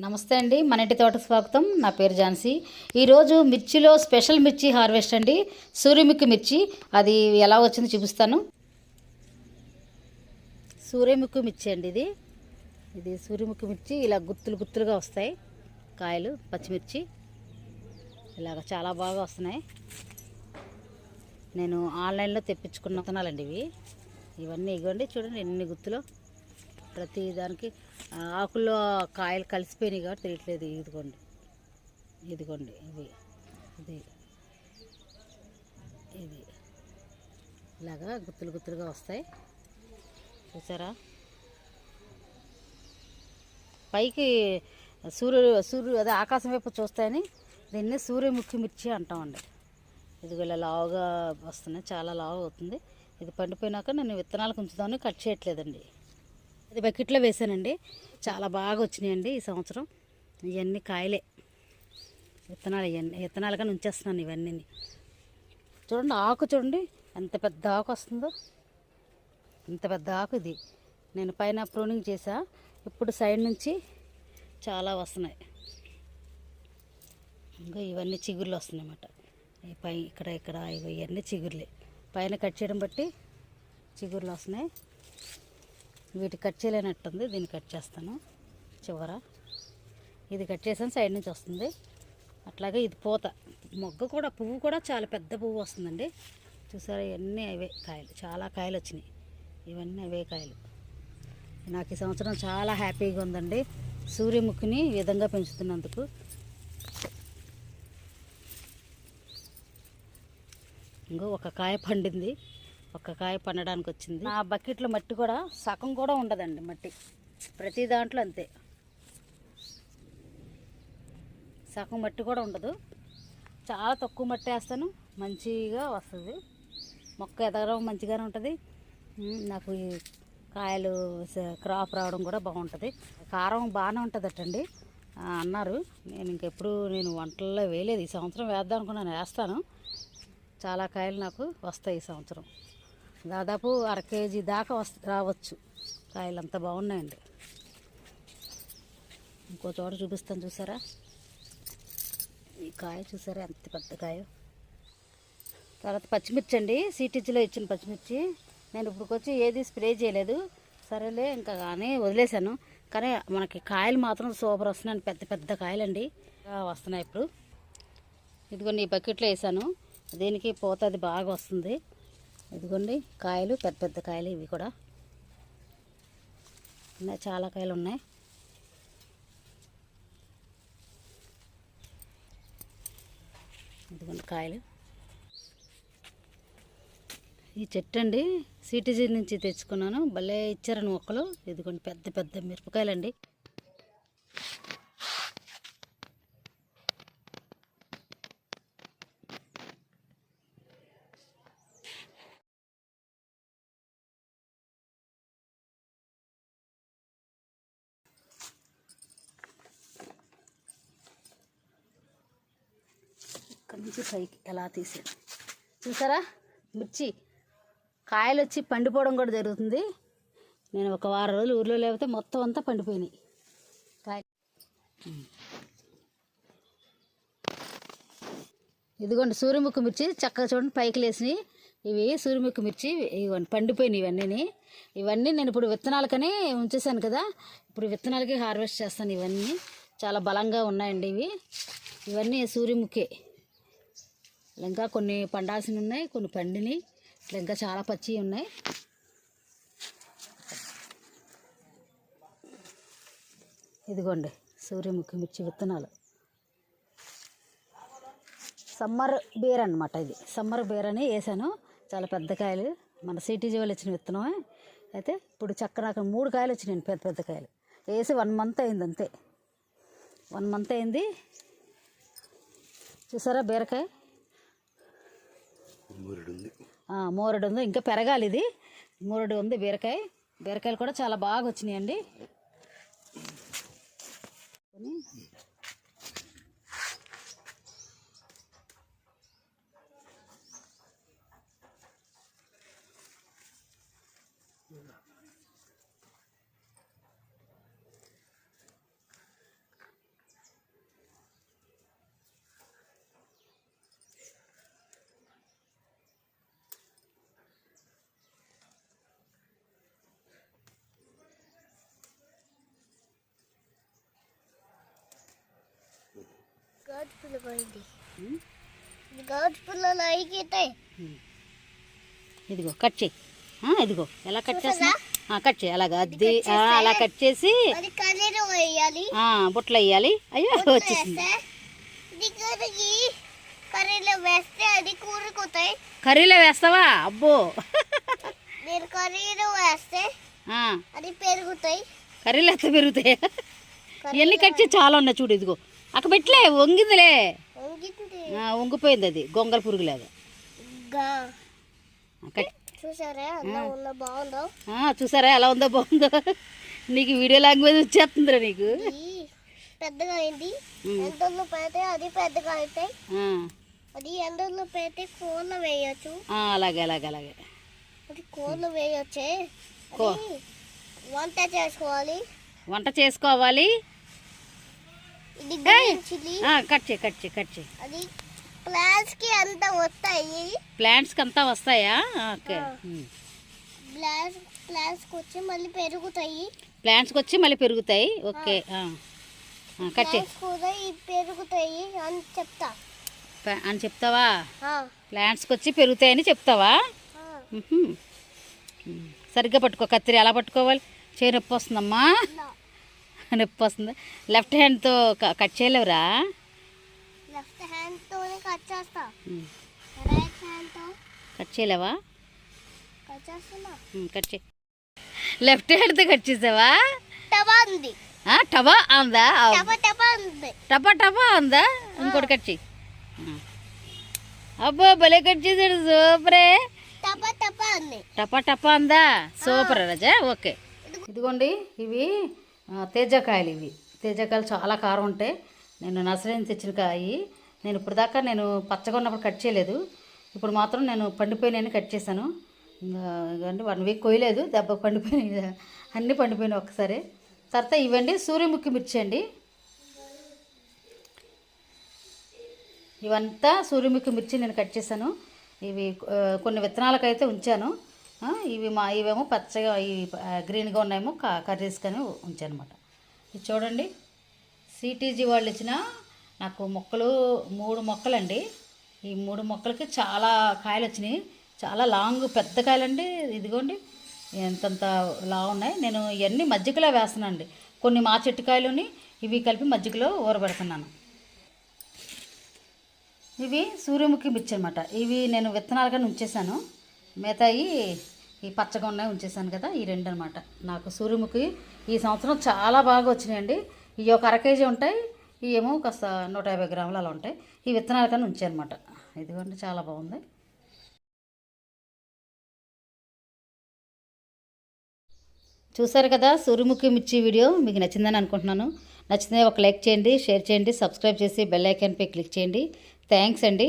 నమస్తే అండి మన ఇంటి తోట స్వాగతం. నా పేరు ఝాన్సీ. ఈరోజు మిర్చిలో స్పెషల్ మిర్చి హార్వెస్ట్ అండి. సూర్యముఖి మిర్చి అది ఎలా వచ్చిందో చూపిస్తాను. సూర్యముఖి మిర్చి అండి ఇది. ఇది సూర్యముఖి మిర్చి ఇలా గుత్తులు గుత్తులుగా వస్తాయి. కాయలు పచ్చిమిర్చి ఇలాగ చాలా బాగా వస్తున్నాయి. నేను ఆన్లైన్లో తెప్పించుకున్న విత్తనాలండి ఇవి. ఇవన్నీ ఇవ్వండి చూడండి ఎన్ని గుత్తులు. ప్రతి దానికి ఆకుల్లో కాయలు కలిసిపోయినాయి కాబట్టి తెలియట్లేదు. ఇదిగోండి. ఇదిగోండి. ఇది. ఇది. ఇది. ఇలాగా గుత్తులు గుత్తులుగా వస్తాయి. చూసారా? పైకి సూర్యుడు సూర్యుడు అదే ఆకాశం వైపు చూస్తాయని దీన్ని సూర్యముఖి మిర్చి అంటామండి. ఇది ఇలా లావుగా వస్తున్నాయి. చాలా లావు అవుతుంది. ఇది పండిపోయినాక నేను విత్తనాలకు ఉంచుదామని కట్ చేయట్లేదండి. అది బకెట్లో వేసానండి. చాలా బాగా వచ్చినాయండి ఈ సంవత్సరం. ఇవన్నీ కాయలే. విత్తనాలు ఇవన్నీ విత్తనాలుగా ఉంచేస్తున్నాను ఇవన్నీ చూడండి ఆకు చూడండి ఎంత పెద్ద ఆకు వస్తుందో. ఇంత పెద్ద ఆకు ఇది. నేను పైన ప్రూనింగ్ చేసా. ఇప్పుడు సైడ్ నుంచి చాలా వస్తున్నాయి. ఇంకా ఇవన్నీ చిగుర్లు వస్తున్నాయి అన్నమాట ఈ పై ఇక్కడ ఇక్కడ ఇగో ఇవన్నీ చిగుర్లే. పైన కట్ చేయడం బట్టి చిగుర్లు వస్తున్నాయి. వీటి కట్ చేయలేనట్టుంది దీన్ని కట్ చేస్తాను చివర. ఇది కట్ చేసాను సైడ్ నుంచి వస్తుంది. అట్లాగే ఇది పూత. మొగ్గ కూడా పువ్వు కూడా చాలా పెద్ద పువ్వు వస్తుందండి. చూసారా ఇవన్నీ అవే కాయలు. చాలా కాయలు వచ్చినాయి. ఇవన్నీ అవే కాయలు. నాకు ఈ సంవత్సరం చాలా హ్యాపీగా ఉందండి. సూర్యముఖిని ఈ విధంగా పెంచుతున్నందుకు. ఇంకో ఒక కాయ పండింది. ఒక్క కాయ పండడానికి వచ్చింది నా బకెట్లో మట్టి కూడా సగం కూడా ఉండదండి మట్టి. ప్రతి దాంట్లో అంతే. సగం మట్టి కూడా ఉండదు. చాలా తక్కువ మట్టి వేస్తాను. మంచిగా వస్తుంది. మొక్క ఎదగడం మంచిగానే ఉంటుంది. నాకు ఈ కాయలు క్రాప్ రావడం కూడా బాగుంటుంది. కారం బాగానే ఉంటుందటండి. అన్నారు. నేను ఇంకెప్పుడు నేను వంటల్లో వేయలేదు. ఈ సంవత్సరం వేద్దాం అనుకున్నాను. వేస్తాను. చాలా కాయలు నాకు వస్తాయి ఈ సంవత్సరం. దాదాపు అర కేజీ దాకా వస్త రావచ్చు. కాయలు అంత బాగున్నాయండి. ఇంకో చోట చూపిస్తాను చూసారా? ఈ కాయ చూసారా? ఎంత పెద్ద కాయ. తర్వాత పచ్చిమిర్చి అండి. సిటీజీలో ఇచ్చిన పచ్చిమిర్చి. నేను ఇప్పుడుకొచ్చి ఏది స్ప్రే చేయలేదు. సరేలే ఇంకా కానీ వదిలేశాను. కానీ మనకి కాయలు మాత్రం సూపర్ వస్తున్నాయి. పెద్ద పెద్ద కాయలండి. వస్తున్నాయి ఇప్పుడు. ఇదిగో నీ బకెట్లో వేసాను. దీనికి పూత అది బాగా వస్తుంది. ఇదిగోండి కాయలు పెద్ద పెద్ద కాయలు ఇవి కూడా. ఉన్నాయి చాలా కాయలు ఉన్నాయి. ఇదిగోండి కాయలు. ఈ చెట్టు అండి సిటీజీ నుంచి తెచ్చుకున్నాను. భలే ఇచ్చారని మొక్కలు ఇదిగోండి పెద్ద పెద్ద మిరపకాయలండి. అక్కడి నుంచి పైకి ఎలా తీసాడు చూసారా? మిర్చి కాయలు వచ్చి పండిపోవడం కూడా జరుగుతుంది. నేను ఒక వారం రోజులు ఊర్లో లేకపోతే మొత్తం అంతా పండిపోయినాయి. కాయ ఇదిగోండి సూర్యముఖి మిర్చి చక్కగా చూడండి పైకి లేసినాయి. ఇవి సూర్యముఖి మిర్చి ఇవన్నీ పండిపోయినాయి ఇవన్నీ ఇవన్నీ నేను ఇప్పుడు విత్తనాలకని ఉంచేసాను కదా. ఇప్పుడు విత్తనాలకి హార్వెస్ట్ చేస్తాను ఇవన్నీ. చాలా బలంగా ఉన్నాయండి ఇవి. ఇవన్నీ సూర్యముఖి. ఇంకా కొన్ని పండాల్సినవి ఉన్నాయి కొన్ని పండినాయి ఇట్లా ఇంకా చాలా పచ్చి ఉన్నాయి. ఇదిగోండి సూర్యముఖి మిర్చి విత్తనాలు. సమ్మర్ బీర్ అనమాట ఇది. సమ్మర్ బీర్ అని వేసాను. చాలా పెద్ద కాయలు. మన సిటీజీ వాళ్ళు ఇచ్చిన విత్తనమే. అయితే ఇప్పుడు చక్క నాకు మూడు కాయలు వచ్చినాయి పెద్ద పెద్ద కాయలు. వేసి వన్ మంత్ అయింది అంతే. వన్ మంత్ అయింది. చూసారా బీరకాయ? మోరడు ఉంది ఇంకా పెరగాలి ఇది మోరడు ఉంది బీరకాయ. బీరకాయలు కూడా చాలా బాగా వచ్చినాయండి. పుల్లలు అయిగితే ఇదిగో కట్ చేయి. ఇదిగో ఎలా కట్ చేస్తున్నా? ఆ, కట్ చేయి. అలాగా అద్ది అలా కట్ చేసి బుట్టలు వేయాలి. అయ్యో వచ్చేసింది. వేస్తే కర్రీలో వేస్తే అది కూరుకుతాయి. కర్రీలో వేస్తావా? అబ్బో. నేను కర్రీలో వేస్తే అది పెరుగుతాయి. కర్రీలు ఎంత పెరుగుతాయి? ఇవన్నీ కట్ చేసి చాలా ఉన్నాయి చూడు ఇదిగో. అక్కడ పెట్టలే వంగిందిలే. వంగిపోయింది అది గొంగల పురుగులాగా. చూసారా? చూసారా ఎలా ఉందో బాగుందో? నీకు వీడియో లాంగ్వేజ్ వచ్చేస్తుందిరా నీకు. పెద్దగా అయింది. ఎండల్లో పెడితే అది పెద్దగా అవుతాయి. అది ఎండల్లో పెడితే కూరలు వేయచ్చు. అలాగే అలాగే అలాగే. అది కూరలు వేయొచ్చే. వంట చేసుకోవాలి. వంట చేసుకోవాలి. ఇది గ్రీన్ చిల్లీ ఆ, కట్ చేయి కట్ చేయి కట్ చేయి. అది ప్లాంట్స్కి అంతా వస్తాయి. ప్లాంట్స్కి అంతా వస్తాయా? ఓకే. ప్లాంట్స్ ప్లాంట్స్కి వచ్చి మళ్ళీ పెరుగుతాయి. ప్లాంట్స్కి వచ్చి మళ్ళీ పెరుగుతాయి? ఓకే కట్ చేయి. ప్లాంట్స్ కూడా పెరుగుతాయి అని చెప్తా. అని చెప్తావా? ప్లాంట్స్కి వచ్చి పెరుగుతాయని చెప్తావా. సరిగ్గా పట్టుకో కత్తిరి ఎలా పట్టుకోవాలి. చేయి నొప్పి వస్తుందమ్మా. నొప్పి వస్తుంది. లెఫ్ట్ హ్యాండ్తో కట్ చేయలేవురా? లెఫ్ట్ హ్యాండ్ తోనే కట్ చేస్తా. ఉమ్. రైట్ హ్యాండ్తో కట్ చేయలేవా? కట్ చేస్తున్నా. ఉమ్, కట్ చేయి. లెఫ్ట్ హ్యాండ్తో కట్ చేసావా? టబా ఉంది. ఆ, టబా అందా టబా టబా ఉంది. టపా టపా అందా ఇంకోటి కట్ చెయ్యి ఆ. అబ్బో భలే కట్ చేసాడు. సూపరే. ఉంది. టపా టపా అందా సూపర్ రజా. ఓకే. ఇదిగోండి ఇవి తేజకాయలు ఇవి. తేజకాయలు చాలా కారం ఉంటాయి. నేను నర్సరీ తెచ్చిన కాయి. నేను ఇప్పుడు దాకా నేను పచ్చగా ఉన్నప్పుడు కట్ చేయలేదు. ఇప్పుడు మాత్రం నేను పండిపోయినాయని కట్ చేశాను. ఇంకా ఇవ్వండి వన్ వీక్ కోయలేదు దెబ్బ పండిపోయినాయి. అన్నీ పండిపోయినాయి ఒక్కసారి. తర్వాత ఇవ్వండి సూర్యముఖి మిర్చి అండి. ఇవంతా సూర్యముఖి మిర్చి నేను కట్ చేశాను. ఇవి కొన్ని విత్తనాలకైతే ఉంచాను. ఇవి మా ఇవేమో పచ్చగా ఇవి గ్రీన్గా ఉన్నాయేమో క కర్రీస్ కానీ ఉంచాను అనమాట ఇది చూడండి. సిటీజీ వాళ్ళు ఇచ్చిన నాకు మొక్కలు మూడు మొక్కలండి. ఈ మూడు మొక్కలకి చాలా కాయలు వచ్చినాయి చాలా లాంగ్ పెద్ద కాయలండి. ఇదిగోండి. ఎంతంత లా ఉన్నాయి. నేను ఇవన్నీ మజ్జిగలో వేస్తున్నానండి. కొన్ని మా చెట్టు కాయలుని ఇవి కలిపి మజ్జిగలో ఊరబెడుతున్నాను. ఇవి సూర్యముఖి మిర్చి అనమాట ఇవి నేను విత్తనాలుగా ఉంచేసాను మిగతాయి ఈ పచ్చగా ఉన్నాయి ఉంచేసాను కదా ఈ రెండు అనమాట నాకు సూర్యముఖి ఈ సంవత్సరం చాలా బాగా వచ్చినాయండి. ఇవి ఒక అర కేజీ ఉంటాయి ఇవేమో ఏమో కాస్త నూట యాభై గ్రాములు అలా ఉంటాయి. ఈ విత్తనాలు కానీ ఉంచానమాట. ఇదిగోండి చాలా బాగుంది. చూసారు కదా సూర్యముఖి మిర్చి వీడియో మీకు నచ్చిందని అనుకుంటున్నాను. నచ్చితే ఒక లైక్ చేయండి షేర్ చేయండి సబ్స్క్రైబ్ చేసి బెల్ ఐకాన్పై క్లిక్ చేయండి. థ్యాంక్స్ అండి.